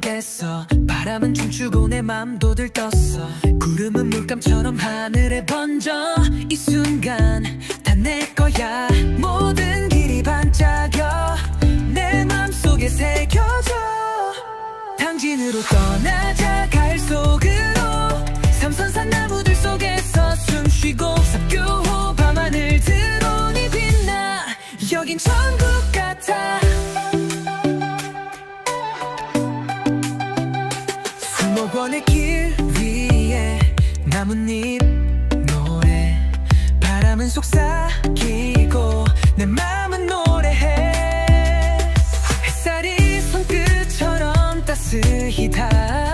됐어 바람은 춤추고 내 맘도 들떴어. 구름은 물감처럼 하늘에 번져. 이 순간 다 내 거야. 모든 길이 반짝여. 내 맘속에 새겨져. 당진으로 떠나자 가을 속으로. 삼선산 나무들 속에서 숨쉬고 삽교 밤하늘 드론이 빛나. 여긴 천국 같아 목원의 길 위에 나뭇잎 노래. 바람은 속삭이고 내 맘은 노래해. 햇살이 손끝처럼 따스히 닿아.